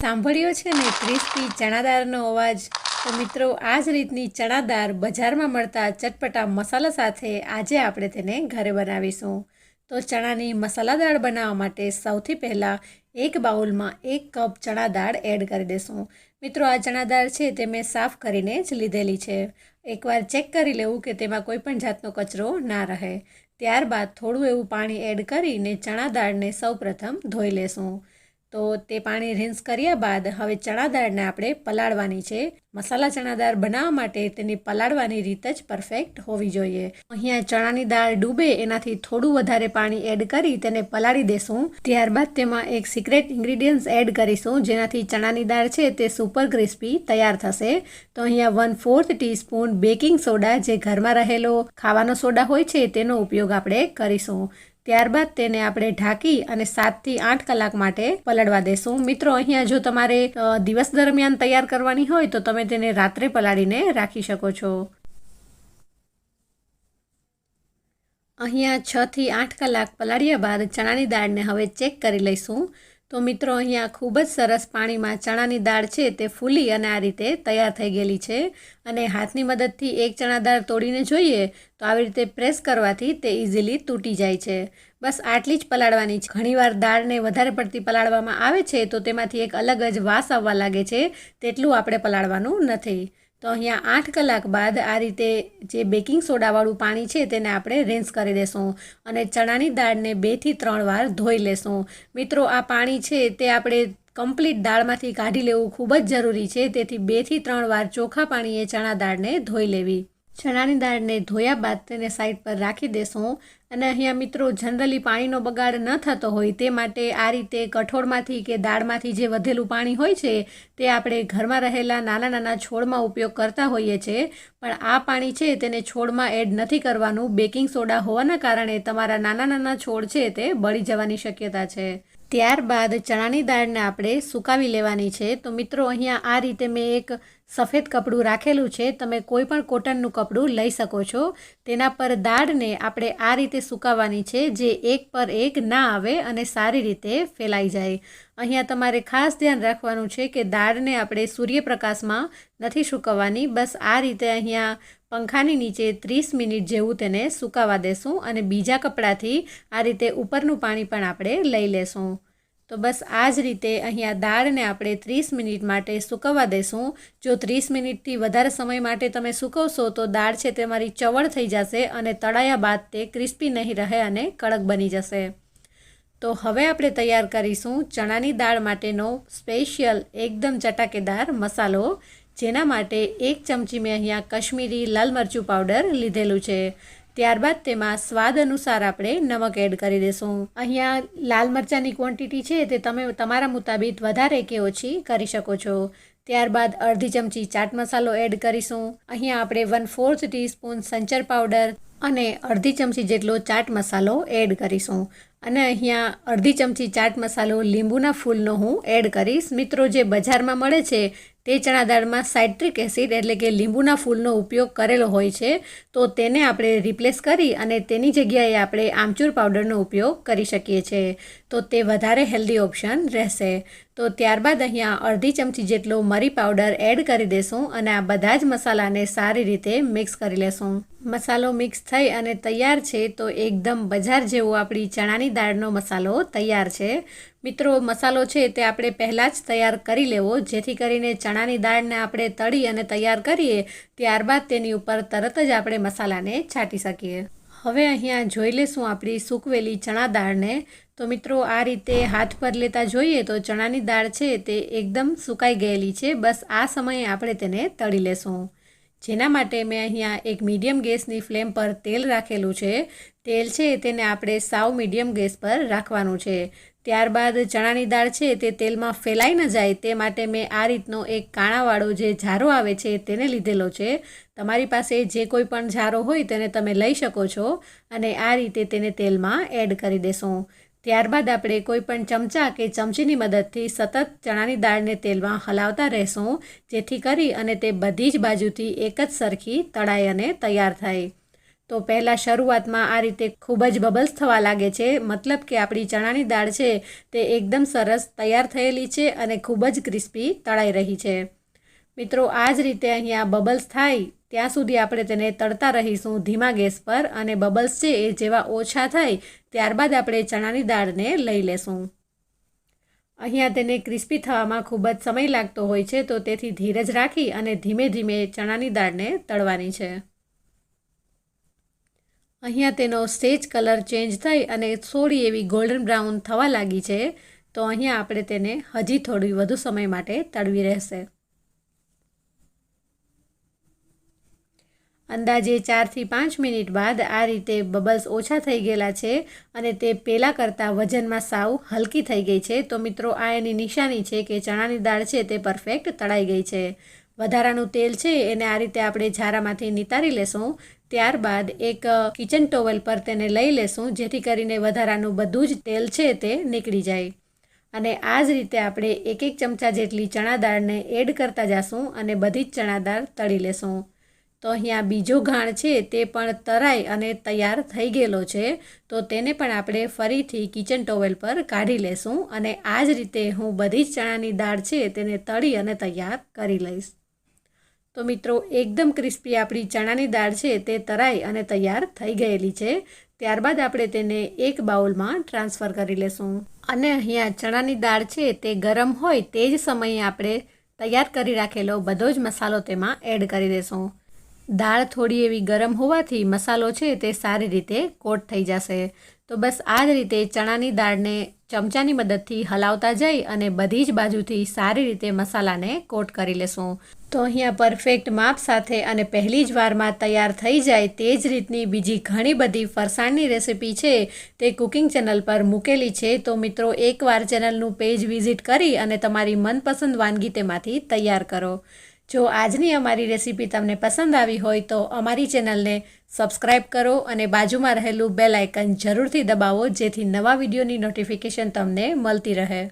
સાંભળ્યો છે ને? ક્રિસ્પી ચણાદારનો અવાજ. તો મિત્રો, આ જ રીતની ચણાદાર બજારમાં મળતા ચટપટા મસાલા સાથે આજે આપણે તેને ઘરે બનાવીશું. તો ચણાની મસાલાદાળ બનાવવા માટે સૌથી પહેલાં એક બાઉલમાં એક કપ ચણા દાળ એડ કરી દેશું. મિત્રો, આ ચણા દાળ છે તે મેં સાફ કરીને જ લીધેલી છે. એકવાર ચેક કરી લેવું કે તેમાં કોઈ પણ જાતનો કચરો ના રહે. ત્યારબાદ થોડું એવું પાણી એડ કરીને ચણા દાળને સૌપ્રથમ ધોઈ લેશું. તો તે પાણી રિન્સ કર્યા બાદ હવે ચણા દાળને આપણે પલાળવાની છે. મસાલા ચણા દાળ બનાવવા માટે તેની પલાળવાની રીત જ પરફેક્ટ હોવી જોઈએ. અહીંયા ચણાની દાળ ડૂબે એનાથી થોડું વધારે પાણી એડ કરી તેને પલાળી દેશું. ત્યારબાદ તેમાં એક સિક્રેટ ઇન્ગ્રીડિયન્ટ્સ એડ કરીશું, જેનાથી ચણાની દાળ છે તે સુપર ક્રિસ્પી તૈયાર થશે. તો અહીંયા one fourth teaspoon baking soda જે ઘરમાં રહેલો ખાવાનો સોડા હોય છે તેનો ઉપયોગ આપણે કરીશું. ત્યારબાદ તેને આપણે ઢાંકી અને સાતથી આઠ કલાક માટે પલાળવા દેશું. મિત્રો, અહીંયા જો તમારે દિવસ દરમિયાન તૈયાર કરવાની હોય તો તમે તેને રાત્રે પલાળીને રાખી શકો છો. અહીંયા છથી આઠ કલાક પલાળ્યા બાદ ચણાની દાળને હવે ચેક કરી લઈશું. તો મિત્રો, અહીંયા ખૂબ જ સરસ પાણીમાં ચણાની દાળ છે તે ફૂલી અને આ રીતે તૈયાર થઈ ગયેલી છે. અને હાથની મદદથી એક ચણા દાળ તોડીને જોઈએ તો આવી રીતે પ્રેસ કરવાથી તે ઇઝીલી તૂટી જાય છે. બસ આટલી જ પલાળવાની છે. ઘણીવાર દાળને વધારે પડતી પલાળવામાં આવે છે તો તેમાંથી એક અલગ જ વાસ આવવા લાગે છે. તેટલું આપણે પલાળવાનું નથી. તો અહીંયા આઠ કલાક બાદ આ રીતે જે બેકિંગ સોડાવાળું પાણી છે તેને આપણે રિન્સ કરી દેશું અને ચણાની દાળને બેથી ત્રણ વાર ધોઈ લેશું. મિત્રો, આ પાણી છે તે આપણે કમ્પ્લીટ દાળમાંથી કાઢી લેવું ખૂબ જ જરૂરી છે, તેથી બેથી ત્રણ વાર ચોખા પાણીએ ચણા દાળને ધોઈ લેવી. ચણાની દાળને ધોયા બાદ તેને સાઈડ પર રાખી દેશું. અને અહીંયા મિત્રો, જનરલી પાણીનો બગાડ ન થતો હોય તે માટે આ રીતે કઠોળમાંથી કે દાળમાંથી જે વધેલું પાણી હોય છે, તે આપણે ઘરમાં રહેલા નાના નાના છોડમાં ઉપયોગ કરતા હોઈએ છીએ. પણ આ પાણી છે, તેને છોડમાં એડ નથી કરવાનું. બેકિંગ સોડા હોવાના કારણે તમારા નાના નાના છોડ છે, તે બળી જવાની શક્યતા છે. ત્યારબાદ ચણાની દાળને આપણે સુકાવી લેવાની છે. તો મિત્રો, અહીંયા આ રીતે મેં એક સફેદ કપડું રાખેલું છે. તમે કોઈ પણ કોટનનું કપડું લઈ શકો છો. તેના પર દાળને આપણે આ રીતે સુકાવવાની છે, જે એક પર એક ના આવે અને સારી રીતે ફેલાઈ જાય. અહીંયા તમારે ખાસ ધ્યાન રાખવાનું છે કે દાળને આપણે સૂર્યપ્રકાશમાં નથી સુકવવાની. બસ આ રીતે અહીંયા પંખાની નીચે ત્રીસ મિનિટ જેવું તેને સુકાવા દેશું અને બીજા કપડાથી આ રીતે ઉપરનું પાણી પણ આપણે લઈ લેશું. તો બસ આ જ રીતે અહીંયા દાળને આપણે ત્રીસ મિનિટ માટે સૂકવવા દેશું. જો ત્રીસ મિનિટથી વધારે સમય માટે તમે સૂકવશો તો દાળ છે તે મારી ચવળ થઈ જશે અને તળાયા બાદ તે ક્રિસ્પી નહીં રહે અને કડક બની જશે. તો હવે આપણે તૈયાર કરીશું ચણાની દાળ માટેનો સ્પેશિયલ એકદમ ચટાકેદાર મસાલો, જેના માટે એક ચમચી મેં અહીંયા કશ્મીરી લાલ મરચું પાવડર લીધેલું છે. ત્યારબાદ તેમાં સ્વાદ અનુસાર આપણે નમક એડ કરી દઈશું અહીંયા લાલ મરચાંની ક્વોન્ટિટી છે તે તમે તમારા મુતાબિક વધારે કે ઓછી કરી શકો છો. ત્યારબાદ અડધી ચમચી ચાટ મસાલો એડ કરીશું. અહીંયા આપણે વન ફોર્થ ટીસ્પૂન સંચર પાવડર અને અડધી ચમચી જેટલો ચાટ મસાલો એડ કરીશું. અને અહીંયા અડધી ચમચી ચાટ મસાલો લીંબુના ફૂલનો હું એડ કરીશ. મિત્રો, જે બજારમાં મળે છે, તે ચણા દાળમાં સાઇટ્રિક એસિડ એટલે કે લીંબુના ફૂલનો ઉપયોગ કરેલો હોય છે, તો તેને આપણે રિપ્લેસ કરી અને તેની જગ્યાએ આપણે આમચૂર પાવડરનો ઉપયોગ કરી શકીએ છીએ. તો તે વધારે હેલ્ધી ઓપ્શન રહેશે. તો ત્યારબાદ અહીંયા અડધી ચમચી જેટલો મરી પાવડર એડ કરી દેશું અને આ બધા જ મસાલાને સારી રીતે મિક્સ કરી લેશું. મસાલો મિક્સ થઈ અને તૈયાર છે તો એકદમ બજાર જેવો આપણી ચણાની દાળનો મસાલો તૈયાર છે. મિત્રો, મસાલો છે તે આપણે પહેલાં જ તૈયાર કરી લેવો. જેથી કરીને ચણાની દાળને આપણે તળી અને તૈયાર કરીએ, ત્યારબાદ તેની ઉપર તરત જ આપણે મસાલાને છાંટી શકીએ. હવે અહીંયા જોઈ લેશું આપણી સૂકવેલી ચણા દાળને. તો મિત્રો, આ રીતે હાથ પર લેતા જોઈએ તો ચણાની દાળ છે તે એકદમ સુકાઈ ગયેલી છે. બસ આ સમયે આપણે તેને તળી લેશું. જેના માટે મેં અહીંયા એક મીડિયમ ગેસની ફ્લેમ પર તેલ રાખેલું છે. તેલ છે તેને આપણે સાવ મીડિયમ ગેસ પર રાખવાનું છે. ત્યારબાદ ચણાની દાળ છે તે તેલમાં ફેલાઈ ન જાય તે માટે મેં આ રીતનો એક કાણાવાળો જે ઝારો આવે છે તેને લીધેલો છે. તમારી પાસે જે કોઈ પણ ઝારો હોય તેને તમે લઈ શકો છો અને આ રીતે તેને તેલમાં એડ કરી દેશું. ત્યારબાદ આપણે કોઈ પણ ચમચા કે ચમચીની મદદથી સતત ચણાની દાળને તેલમાં હલાવતા રહેશું, જેથી કરી અને તે બધી જ બાજુથી એક જ સરખી તળાઈ અને તૈયાર થાય. તો પહેલાં શરૂઆતમાં આ રીતે ખૂબ જ બબલ્સ થવા લાગે છે. મતલબ કે આપણી ચણાની દાળ છે તે એકદમ સરસ તૈયાર થયેલી છે અને ખૂબ જ ક્રિસ્પી તળાઈ રહી છે. મિત્રો આ જ રીતે અહીંયા બબલ્સ થાય, ત્યાં સુધી આપણે તેને તળતા રહીશું ધીમા ગેસ પર અને બબલ્સ છે એ જેવા ઓછા થાય, ત્યારબાદ આપણે ચણાની દાળને લઈ લેશું. અહીંયા તેને ક્રિસ્પી થવામાં ખૂબ જ સમય લાગતો હોય છે, તો તેથી ધીરજ રાખી અને ધીમે ધીમે ચણાની દાળને તળવાની છે. અહીંયા તેનો સ્ટેજ કલર ચેન્જ થઈ અને થોડી એવી ગોલ્ડન બ્રાઉન થવા લાગી છે, તો અહીંયા આપણે તેને હજી થોડી વધુ સમય માટે તળવી રહેશે. અંદાજે ચારથી પાંચ મિનિટ બાદ આ રીતે બબલ્સ ઓછા થઈ ગયેલા છે અને તે પહેલાં કરતાં વજનમાં સાવ હલકી થઈ ગઈ છે. તો મિત્રો, આ એની નિશાની છે કે ચણાની દાળ છે તે પરફેક્ટ તળાઈ ગઈ છે. વધારાનું તેલ છે એને આ રીતે આપણે ઝારામાંથી નિતારી લેશું. ત્યારબાદ એક કિચન ટોવેલ પર તેને લઈ લેશું, જેથી કરીને વધારાનું બધું જ તેલ છે તે નીકળી જાય. અને આ જ રીતે આપણે એક એક ચમચા જેટલી ચણા દાળને એડ કરતા જશું અને બધી જ ચણા દાળ તળી લેશું. તો અહીંયા બીજો ઘાણ છે તે પણ તરાઈ અને તૈયાર થઈ ગયેલો છે. તો તેને પણ આપણે ફરીથી કિચન ટોવેલ પર કાઢી લેશું અને આ જ રીતે હું બધી જ ચણાની દાળ છે તેને તળી અને તૈયાર કરી લઈશ. તો મિત્રો, એકદમ ક્રિસ્પી આપણી ચણાની દાળ છે તે તરાઈ અને તૈયાર થઈ ગયેલી છે. ત્યારબાદ આપણે તેને એક બાઉલમાં ટ્રાન્સફર કરી લેશું. અને અહીંયા ચણાની દાળ છે તે ગરમ હોય તે જ સમયે આપણે તૈયાર કરી રાખેલો બધો જ મસાલો તેમાં એડ કરી દેશું. દાળ થોડી એવી ગરમ હોવાથી મસાલો છે તે સારી રીતે કોટ થઈ જશે. તો બસ આ જ રીતે ચણાની દાળને ચમચાની મદદથી હલાવતા જઈ અને બધી જ બાજુથી સારી રીતે મસાલાને કોટ કરી લેશું. તો અહીંયા પરફેક્ટ માપ સાથે અને પહેલી જ વારમાં તૈયાર થઈ જાય તે જ રીતની બીજી ઘણી બધી ફરસાણની રેસિપી છે તે કુકિંગ ચેનલ પર મૂકેલી છે. તો મિત્રો, એકવાર ચેનલનું પેજ વિઝિટ કરી અને તમારી મનપસંદ વાનગી તેમાંથી તૈયાર કરો. જો આજની અમારી રેસીપી તમને પસંદ આવી હોય તો અમારી ચેનલને સબસ્ક્રાઇબ કરો અને બાજુમાં રહેલું બેલ આઇકન જરૂરથી દબાવો જેથી નવા વિડીયોની નોટિફિકેશન તમને મળતી રહે.